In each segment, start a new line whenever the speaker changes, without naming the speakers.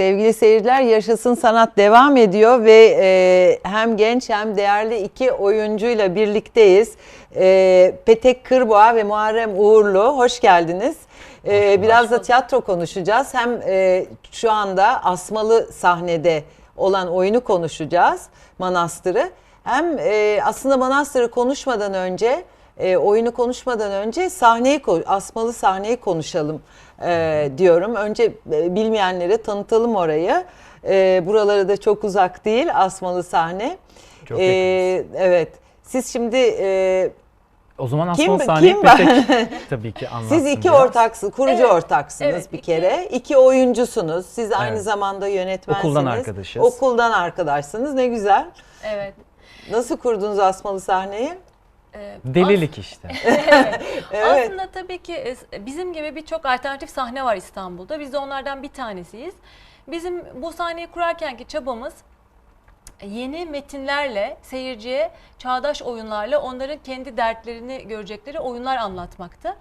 Sevgili seyirciler Yaşasın Sanat devam ediyor ve e, hem genç hem değerli iki oyuncuyla birlikteyiz. E, Petek Kırboğa ve Muharrem Uğurlu hoş geldiniz. E, biraz da tiyatro konuşacağız. Hem e, şu anda asmalı sahnede olan oyunu konuşacağız Manastır'ı. Hem e, aslında Manastır'ı konuşmadan önce e, oyunu konuşmadan önce sahneyi asmalı sahneyi konuşalım e, diyorum. Önce e, bilmeyenlere tanıtalım orayı. E, buraları da çok uzak değil asmalı sahne.
Çok
E, evet. Siz şimdi e,
O zaman
Kim-
Asmalı sahneyi
kim
bir tek tabii ki anlatsın
siz iki
biraz.
ortaksınız, kurucu
Evet,
ortaksınız
evet,
bir
iki-
kere. İki oyuncusunuz. Siz aynı
Evet.
zamanda yönetmensiniz.
Okuldan arkadaşız.
Okuldan arkadaşsınız. Ne güzel.
Evet.
Nasıl kurdunuz asmalı sahneyi?
Ee,
Delilik işte.
Evet.
Aslında tabii ki e, bizim gibi birçok alternatif sahne var İstanbul'da. Biz de onlardan bir tanesiyiz. Bizim bu sahneyi kurarkenki çabamız yeni metinlerle seyirciye çağdaş oyunlarla onların kendi dertlerini görecekleri oyunlar anlatmaktı.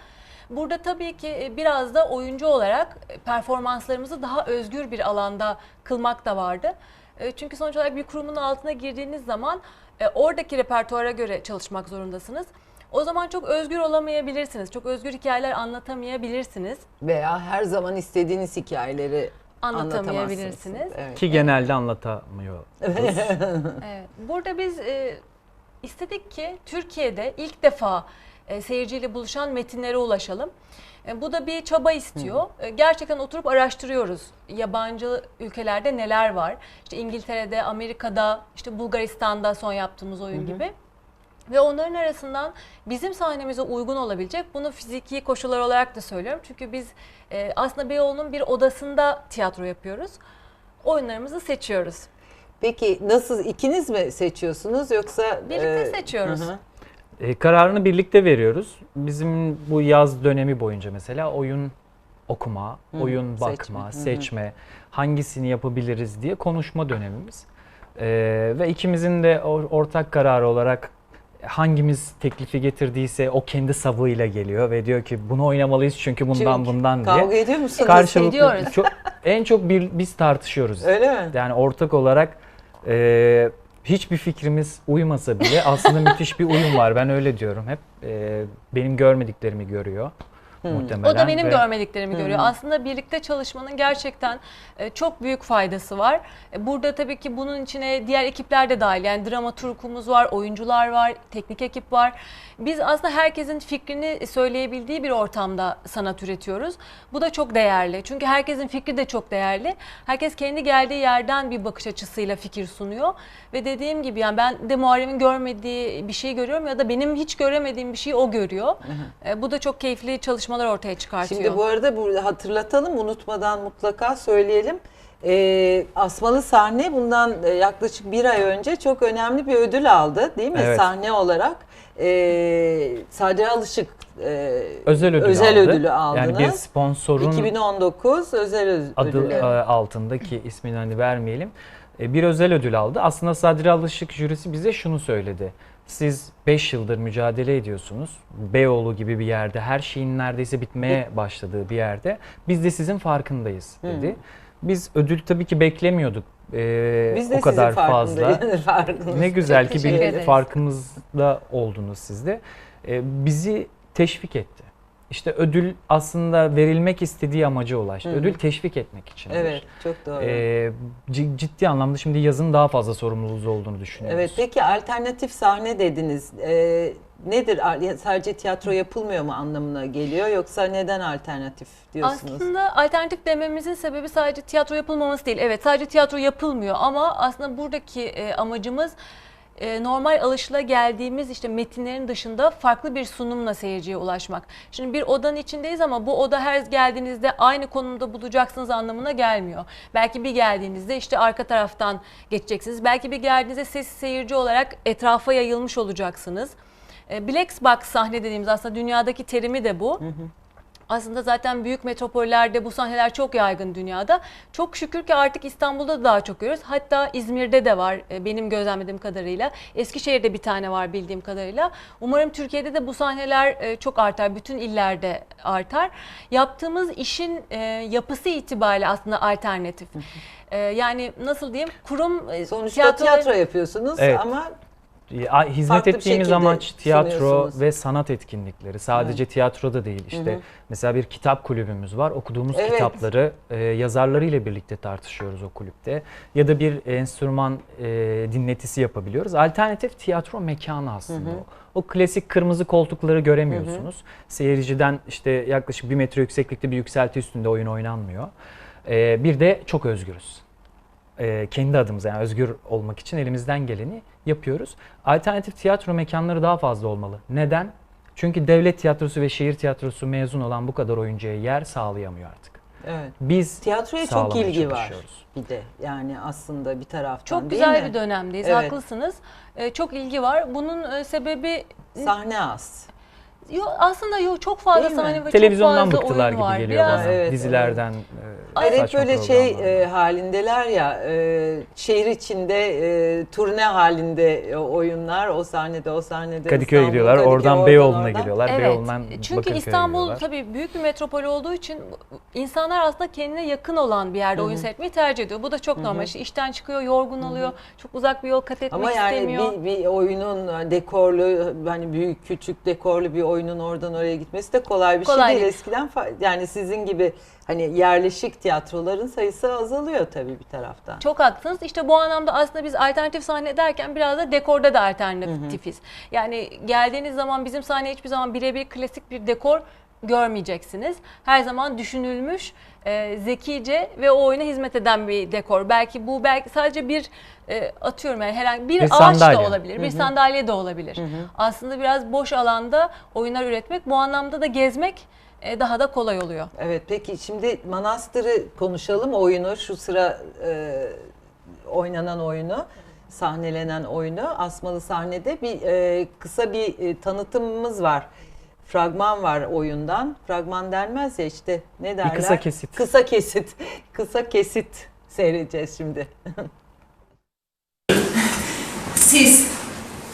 Burada tabii ki e, biraz da oyuncu olarak performanslarımızı daha özgür bir alanda kılmak da vardı. E, Çünkü sonuç olarak bir kurumun altına girdiğiniz zaman e, oradaki repertuara göre çalışmak zorundasınız. O zaman çok özgür olamayabilirsiniz. Çok özgür hikayeler anlatamayabilirsiniz.
Veya her zaman istediğiniz hikayeleri
Anlatamayabilirsiniz.
Evet.
Ki genelde anlatamıyor.
Evet. Burada biz e, istedik ki Türkiye'de ilk defa e, seyirciyle buluşan metinlere ulaşalım. E, bu da bir çaba istiyor. E, gerçekten oturup araştırıyoruz. Yabancı ülkelerde neler var? İşte İngiltere'de, Amerika'da, işte Bulgaristan'da son yaptığımız oyun gibi. Ve onların arasından bizim sahnemize uygun olabilecek, bunu fiziki koşullar olarak da söylüyorum. Çünkü biz e, aslında Beyoğlu'nun bir odasında tiyatro yapıyoruz. Oyunlarımızı seçiyoruz.
Peki nasıl ikiniz mi seçiyorsunuz yoksa
Birlikte
e,
seçiyoruz.
hı hı.
E, kararını birlikte veriyoruz. Bizim bu yaz dönemi boyunca mesela oyun okuma,
Hı,
oyun
seçme.
bakma,
Hı hı.
seçme, hangisini yapabiliriz diye konuşma dönemimiz. E, ve ikimizin de or- ortak kararı olarak hangimiz teklifi getirdiyse o kendi savıyla geliyor ve diyor ki bunu oynamalıyız çünkü bundan
Çünkü
bundan diye.
Kavga ediyor musunuz?
Karşılıklı çok, en çok bir, biz tartışıyoruz.
Öyle mi?
Yani ortak olarak e, hiçbir fikrimiz uymasa bile aslında müthiş bir uyum var. Ben öyle diyorum hep. E, benim görmediklerimi görüyor muhtemelen.
O da benim
ve
görmediklerimi
Hı.
görüyor. Aslında birlikte çalışmanın gerçekten e, çok büyük faydası var. E, Burada tabii ki bunun içine diğer ekipler de dahil. Yani dramaturgumuz var, oyuncular var, teknik ekip var. Biz aslında herkesin fikrini söyleyebildiği bir ortamda sanat üretiyoruz. Bu da çok değerli. Çünkü herkesin fikri de çok değerli. Herkes kendi geldiği yerden bir bakış açısıyla fikir sunuyor. Ve dediğim gibi yani ben de Muharrem'in görmediği bir şeyi görüyorum ya da benim hiç göremediğim bir şeyi o görüyor. E, Bu da çok keyifli çalışmalar ortaya çıkartıyor.
Şimdi bu arada burada hatırlatalım unutmadan mutlaka söyleyelim. Ee, Asmalı sahne bundan e, yaklaşık bir ay önce çok önemli bir ödül aldı değil mi
Evet.
sahne olarak? Ee, Sadri Alışık e,
özel ödül
özel
aldı.
ödülü aldınız.
Yani bir sponsorun
2019 özel öz-
adı
ödülü.
e, altındaki ismini hani vermeyelim. E, bir özel ödül aldı. Aslında Sadri Alışık jürisi bize şunu söyledi. Siz 5 yıldır mücadele ediyorsunuz. Beyoğlu gibi bir yerde her şeyin neredeyse bitmeye başladığı bir yerde. Biz de sizin farkındayız dedi. Biz ödül tabii ki beklemiyorduk. e,
Biz de
o kadar
sizin
fazla. Ne güzel ki bir farkımızda oldunuz siz de. E, bizi teşvik etti. İşte ödül aslında verilmek istediği amaca ulaştı.
Hı.
Ödül teşvik etmek için.
Evet çok doğru.
E, c- ciddi anlamda şimdi yazın daha fazla sorumluluğunuz olduğunu düşünüyoruz.
Evet peki alternatif sahne dediniz. Ee, nedir? Sadece tiyatro yapılmıyor mu anlamına geliyor yoksa neden alternatif diyorsunuz?
Aslında alternatif dememizin sebebi sadece tiyatro yapılmaması değil. Evet sadece tiyatro yapılmıyor ama aslında buradaki e, amacımız e, normal alışıla geldiğimiz işte metinlerin dışında farklı bir sunumla seyirciye ulaşmak. Şimdi bir odanın içindeyiz ama bu oda her geldiğinizde aynı konumda bulacaksınız anlamına gelmiyor. Belki bir geldiğinizde işte arka taraftan geçeceksiniz. Belki bir geldiğinizde sessiz seyirci olarak etrafa yayılmış olacaksınız. E, Black box sahne dediğimiz aslında dünyadaki terimi de bu. Aslında zaten büyük metropollerde bu sahneler çok yaygın dünyada. Çok şükür ki artık İstanbul'da da daha çok görüyoruz. Hatta İzmir'de de var e, benim gözlemlediğim kadarıyla. Eskişehir'de bir tane var bildiğim kadarıyla. Umarım Türkiye'de de bu sahneler e, çok artar. Bütün illerde artar. Yaptığımız işin e, yapısı itibariyle aslında alternatif. Yani nasıl diyeyim? Kurum
Sonuçta
tiyatroları-
tiyatro yapıyorsunuz
Evet.
ama
Hizmet
Farklı
ettiğimiz amaç tiyatro ve sanat etkinlikleri. Sadece tiyatroda değil işte. Mesela bir kitap kulübümüz var. Okuduğumuz
Evet.
kitapları e, yazarlarıyla birlikte tartışıyoruz o kulüpte. Ya da bir enstrüman e, dinletisi yapabiliyoruz. Alternatif tiyatro mekanı aslında o. O klasik kırmızı koltukları göremiyorsunuz. Seyirciden işte yaklaşık bir metre yükseklikte bir yükselti üstünde oyun oynanmıyor. E, bir de çok özgürüz e, kendi adımıza yani özgür olmak için elimizden geleni yapıyoruz. Alternatif tiyatro mekanları daha fazla olmalı. Neden? Çünkü devlet tiyatrosu ve şehir tiyatrosu mezun olan bu kadar oyuncuya yer sağlayamıyor artık.
evet.
Biz
Tiyatroya çok ilgi var bir de yani aslında bir taraftan
Çok
değil
güzel
mi?
bir dönemdeyiz.
Evet.
Haklısınız. E, çok ilgi var. Bunun e, sebebi
Sahne az.
Yo, aslında yok çok fazla sahne ve
Televizyondan
çok fazla
bıktılar
oyun
gibi
var.
geliyor
Biraz
bana.
Evet,
Dizilerden, e,
Hayır hep
saçma
böyle şey
programlardan.
e, halindeler ya e, şehir içinde e, turne halinde e, oyunlar o sahnede o sahnede
Kadıköy'e
İstanbul,
gidiyorlar,
Kadıköy,
oradan Beyoğlu'na
oradan.
geliyorlar.
Evet.
Beyoğlu'ndan
Çünkü
Bakırköy'e
İstanbul
gidiyorlar.
tabii büyük bir metropol olduğu için insanlar aslında kendine yakın olan bir yerde oyun seyretmeyi tercih ediyor. Bu da çok normal. İşte işten çıkıyor, yorgun oluyor. Çok uzak bir yol kat etmek
Ama yani
istemiyor.
bir, bir oyunun dekorlu hani büyük küçük dekorlu bir oyunun oradan oraya gitmesi de kolay bir
Kolay
şey değil.
değil.
Eskiden yani sizin gibi hani yerleşik tiyatroların sayısı azalıyor tabii bir taraftan.
Çok haklısınız. İşte bu anlamda aslında biz alternatif sahne derken biraz da dekorda da alternatifiz. Yani geldiğiniz zaman bizim sahne hiçbir zaman birebir klasik bir dekor görmeyeceksiniz. Her zaman düşünülmüş, e, zekice ve o oyuna hizmet eden bir dekor. Belki bu belki sadece bir e, atıyorum yani herhangi bir,
Bir
ağaç
sandalye.
da olabilir, bir sandalye de olabilir. Aslında biraz boş alanda oyunlar üretmek, bu anlamda da gezmek e, daha da kolay oluyor.
Evet peki şimdi Manastır'ı konuşalım oyunu şu sıra e, oynanan oyunu sahnelenen oyunu Asmalı sahnede bir e, kısa bir e, tanıtımımız var. Fragman var oyundan. Fragman denmez ya işte ne derler?
kısa kesit.
Kısa kesit. kısa kesit seyredeceğiz şimdi.
Siz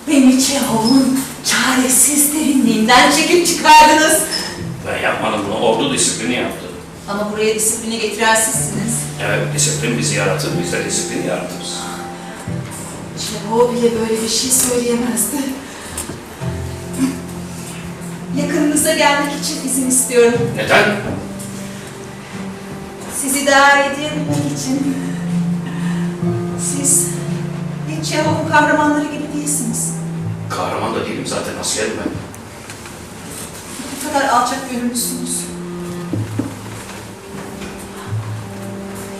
beni Çehov'un çaresiz derinliğinden çekip çıkardınız.
Ben yapmadım bunu. Ordu disiplini yaptı.
Ama buraya disiplini getiren sizsiniz.
Evet, disiplin bizi yaratır, biz de disiplini yaratırız.
Çehov bile böyle bir şey söyleyemezdi. Yakınınıza gelmek için izin istiyorum.
Neden?
Sizi daha iyi edebilmek için. Siz hiç Çehov'un kahramanları gibi değilsiniz.
Kahraman da değilim zaten, askerim ben.
Bu kadar alçak gönüllüsünüz.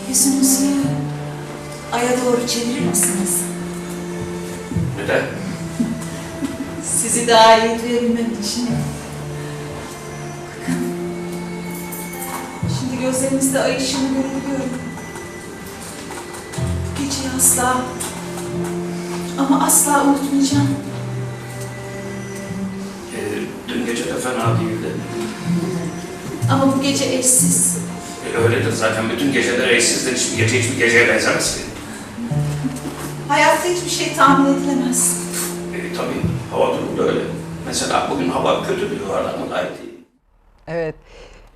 Yüzünüzü aya doğru çevirir misiniz?
Neden?
Sizi daha iyi duyabilmem için. Gözlerinizde ay ışığını görebiliyorum. Geceyi asla ama asla unutmayacağım.
Ee, dün gece de fena değildi.
Ama bu gece eşsiz.
Ee, öyledir zaten. Bütün geceler eşsizdir. Hiçbir gece hiçbir geceye benzemez ki.
Hayatta hiçbir şey tahmin edilemez.
Ee, tabii, hava durumu da öyle. Mesela bugün hava kötü diyorlar ama gayet iyi.
Evet.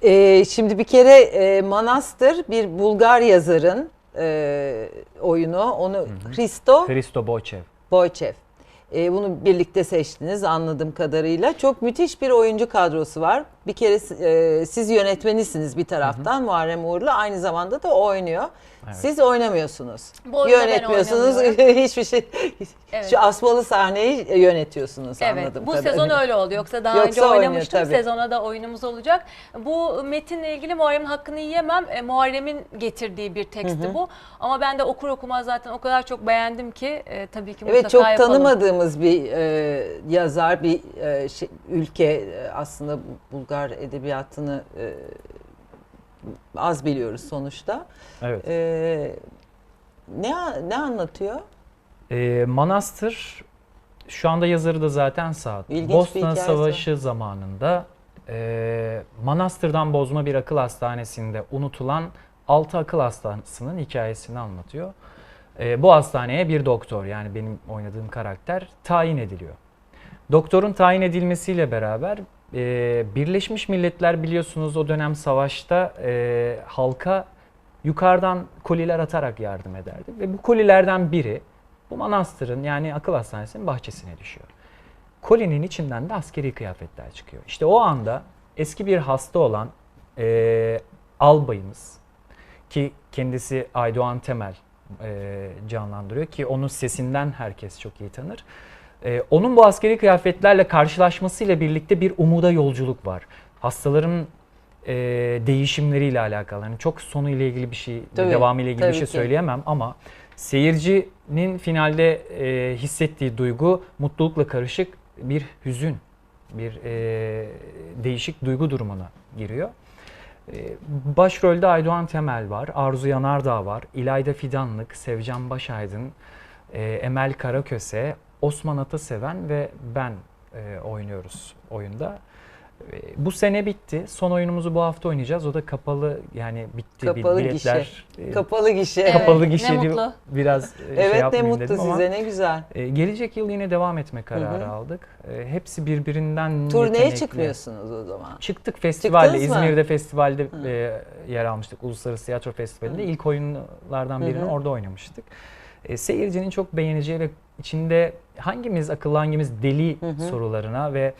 Ee, şimdi bir kere e, Manastır bir Bulgar yazarın e, oyunu. Onu Hristo
Hristo Boçev.
Boyçev. Ee, bunu birlikte seçtiniz anladığım kadarıyla. Çok müthiş bir oyuncu kadrosu var. Bir kere e, siz yönetmenisiniz bir taraftan Muharrem Uğur'la. Aynı zamanda da oynuyor. Siz oynamıyorsunuz.
Bu oyunda ben
Yönetmiyorsunuz. Hiçbir şey.
Evet.
Şu asmalı sahneyi yönetiyorsunuz
Evet,
anladım
bu
kadarıyla.
sezon öyle oldu. Yoksa daha
Yoksa
önce
oynuyor,
oynamıştım.
tabii.
Sezona da oyunumuz olacak. Bu metinle ilgili Muharrem'in hakkını yiyemem. E, Muharrem'in getirdiği bir teksti bu. Ama ben de okur okumaz zaten o kadar çok beğendim ki e, tabii ki
Evet çok
yapalım.
tanımadığımız bir e, yazar, bir e, şey- ülke e, aslında Bulgar edebiyatını e, az biliyoruz sonuçta.
Evet.
E, ne ne anlatıyor?
Ee, Manastır şu anda yazarı da zaten Saat.
İlginç
Bosna Savaşı zamanında e, Manastır'dan bozma bir akıl hastanesinde unutulan 6 akıl hastasının hikayesini anlatıyor. E, bu hastaneye bir doktor yani benim oynadığım karakter tayin ediliyor. Doktorun tayin edilmesiyle beraber e, Birleşmiş Milletler biliyorsunuz o dönem savaşta e, halka yukarıdan koliler atarak yardım ederdi. Ve bu kolilerden biri bu manastırın yani akıl hastanesinin bahçesine düşüyor. Kolinin içinden de askeri kıyafetler çıkıyor. İşte o anda eski bir hasta olan e, albayımız ki kendisi Aydoğan Temel e, canlandırıyor ki onun sesinden herkes çok iyi tanır. E, onun bu askeri kıyafetlerle karşılaşmasıyla birlikte bir umuda yolculuk var. Hastaların e, değişimleriyle alakalı. Yani çok sonu ile ilgili bir şey,
Tabii,
devamı ile ilgili bir şey
ki.
söyleyemem ama seyircinin finalde e, hissettiği duygu mutlulukla karışık bir hüzün, bir e, değişik duygu durumuna giriyor. E, başrolde Aydoğan Temel var, Arzu Yanardağ var, İlayda Fidanlık, Sevcan Başaydın, e, Emel Karaköse, Osman Ataseven ve ben e, oynuyoruz oyunda. E, bu sene bitti. Son oyunumuzu bu hafta oynayacağız. O da kapalı yani bitti.
Kapalı
biletler, e,
Kapalı gişe.
Evet,
kapalı
ne
gişeli
mutlu.
biraz e, şey
Evet ne
yapmayayım
mutlu size ne güzel.
e, gelecek yıl yine devam etme kararı
Hı hı.
aldık. E, hepsi birbirinden
Turneye
yetenekli.
çıkıyorsunuz o zaman.
Çıktık festivalde,
Çıktınız mı?
İzmir'de festivalde
Hı.
e, yer almıştık. Uluslararası Tiyatro Festivali'nde
Hı.
ilk oyunlardan birini
Hı hı.
orada oynamıştık. E, seyircinin çok beğeneceği ve içinde hangimiz akıllı hangimiz deli
Hı hı.
sorularına ve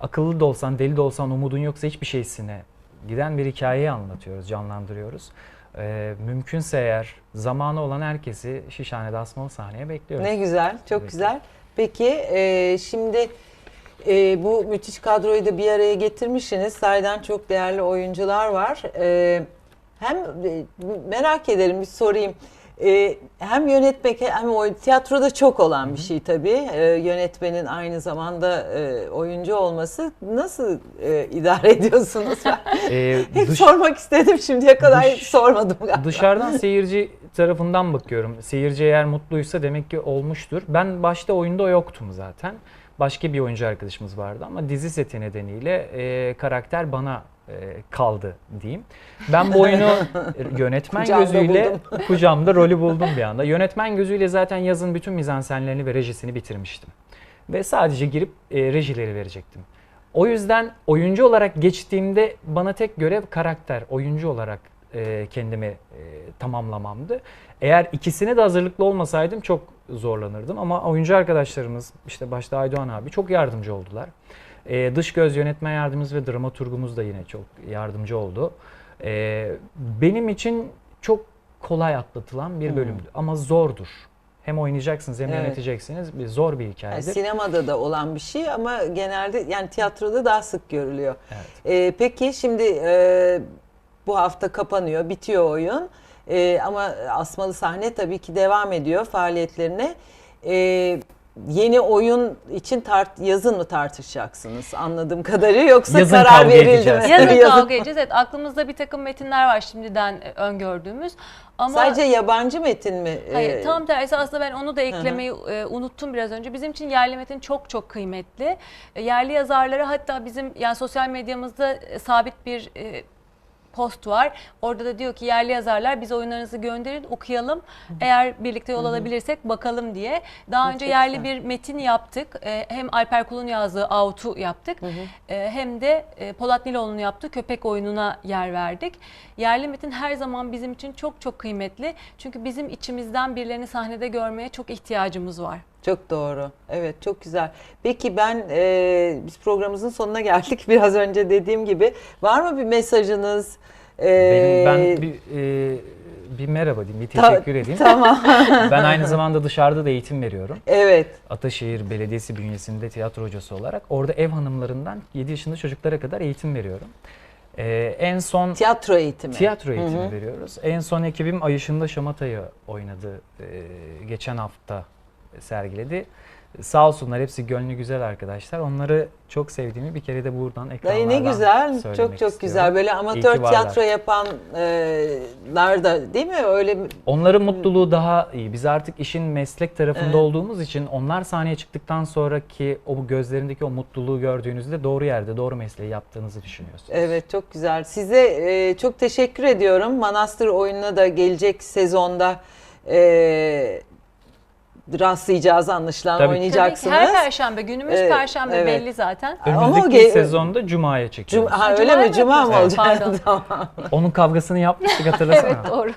akıllı da olsan deli de olsan umudun yoksa hiçbir şeysine giden bir hikayeyi anlatıyoruz, canlandırıyoruz. E, mümkünse eğer zamanı olan herkesi Şişhane'de asmalı sahneye bekliyoruz.
Ne güzel, çok
Evet.
güzel. Peki e, şimdi e, bu müthiş kadroyu da bir araya getirmişsiniz. Sayeden çok değerli oyuncular var. E, hem e, merak ederim bir sorayım. E, hem yönetmek hem oyun, tiyatroda çok olan bir şey tabii. E, yönetmenin aynı zamanda e, oyuncu olması nasıl e, idare ediyorsunuz?
E,
hep
dış-
sormak istedim şimdiye kadar
dış-
sormadım galiba.
Dışarıdan seyirci tarafından bakıyorum. Seyirci eğer mutluysa demek ki olmuştur. Ben başta oyunda yoktum zaten. Başka bir oyuncu arkadaşımız vardı ama dizi seti nedeniyle e, karakter bana kaldı diyeyim. Ben bu oyunu yönetmen gözüyle
buldum.
kucağımda rolü buldum bir anda. Yönetmen gözüyle zaten yazın bütün mizansenlerini ve rejisini bitirmiştim. Ve sadece girip e, rejileri verecektim. O yüzden oyuncu olarak geçtiğimde bana tek görev karakter, oyuncu olarak e, kendimi e, tamamlamamdı. Eğer ikisine de hazırlıklı olmasaydım çok zorlanırdım ama oyuncu arkadaşlarımız işte başta Aydoğan abi çok yardımcı oldular. E, dış göz yönetmen yardımcımız ve dramaturgumuz da yine çok yardımcı oldu. E, benim için çok kolay atlatılan bir
Hmm.
bölümdü ama zordur. Hem oynayacaksınız hem
Evet.
yöneteceksiniz. Bir zor bir
Yani
hikayedir.
sinemada da olan bir şey ama genelde yani tiyatroda daha sık görülüyor.
Evet.
Ee, peki şimdi e, bu hafta kapanıyor, bitiyor oyun. Ee, ama asmalı sahne tabii ki devam ediyor faaliyetlerine. Ee, yeni oyun için tart yazın mı tartışacaksınız anladığım kadarıyla yoksa
Yazın
karar
kavga
verildi
edeceğiz.
mi?
Yazın kavga edeceğiz. Evet aklımızda bir takım metinler var şimdiden e, öngördüğümüz. Ama
Sadece yabancı metin mi?
Hayır
Ee,
tam tersi aslında ben onu da eklemeyi e, unuttum biraz önce. Bizim için yerli metin çok çok kıymetli. E, yerli yazarlara hatta bizim yani sosyal medyamızda e, sabit bir e, post var. Orada da diyor ki yerli yazarlar biz oyunlarınızı gönderin okuyalım. Eğer birlikte yol alabilirsek bakalım diye. Daha önce yerli bir metin yaptık. E, hem Alper Kul'un yazdığı Out'u yaptık. E, hem de e, Polat Niloğlu'nun yaptığı Köpek oyununa yer verdik. Yerli metin her zaman bizim için çok çok kıymetli. Çünkü bizim içimizden birilerini sahnede görmeye çok ihtiyacımız var.
Çok doğru. Evet çok güzel. Peki ben e, biz programımızın sonuna geldik. Biraz önce dediğim gibi var mı bir mesajınız? Ee,
Benim, ben bir, e, bir merhaba diyeyim, bir
ta-
teşekkür edeyim.
Tamam.
Ben aynı zamanda dışarıda da eğitim veriyorum.
evet.
Ataşehir Belediyesi bünyesinde tiyatro hocası olarak. Orada ev hanımlarından 7 yaşında çocuklara kadar eğitim veriyorum. Ee, en son
Tiyatro eğitimi.
tiyatro eğitimi veriyoruz. En son ekibim Ay Işığında Şamata'yı oynadı. Ee, geçen hafta sergiledi. Sağ olsunlar hepsi gönlü güzel arkadaşlar. Onları çok sevdiğimi bir kere de buradan
Dayı
ekranlardan
ne güzel, çok çok
istiyorum.
güzel. Böyle amatör tiyatro yapanlar da değil mi? Öyle
Onların mutluluğu daha iyi. Biz artık işin meslek tarafında
Evet.
olduğumuz için onlar sahneye çıktıktan sonraki o gözlerindeki o mutluluğu gördüğünüzde doğru yerde doğru mesleği yaptığınızı düşünüyorsunuz.
Evet çok güzel. Size e, çok teşekkür ediyorum. Manastır oyununa da gelecek sezonda e, rastlayacağız anlaşılan
Tabii
oynayacaksınız.
Tabii ki her perşembe günümüz
Evet,
perşembe
evet.
belli zaten.
Ama o
Önümüzdeki
ge-
sezonda Cuma'ya
Cum-
çekiyoruz.
ha,
Ha,
öyle
Cuma
mi? Cuma mı olacak?
Pardon.
tamam.
Onun kavgasını yapmıştık hatırlasana.
Evet doğru.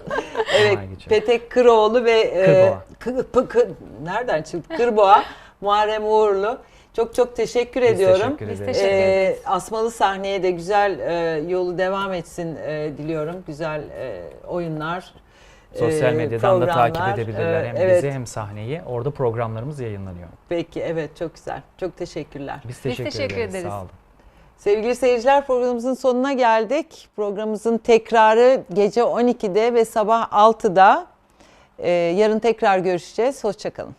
Evet. Petek Kıroğlu ve e,
Kırboğa.
Kı- Pı- Kı- nereden çıktı? Kırboğa, Muharrem Uğurlu. Çok çok teşekkür
Biz
ediyorum.
teşekkür
Biz
ederiz.
teşekkür
Ee,
ederiz.
asmalı sahneye de güzel e, yolu devam etsin e, diliyorum. Güzel e, oyunlar.
Sosyal
e,
medyadan da takip edebilirler. Hem
evet,
bizi hem sahneyi. Orada programlarımız yayınlanıyor.
Peki evet çok güzel. Çok teşekkürler.
Biz teşekkür,
teşekkür
ederiz.
ederiz.
Sağ olun.
Sevgili seyirciler programımızın sonuna geldik. Programımızın tekrarı gece 12'de ve sabah 6'da. Ee, yarın tekrar görüşeceğiz. Hoşçakalın.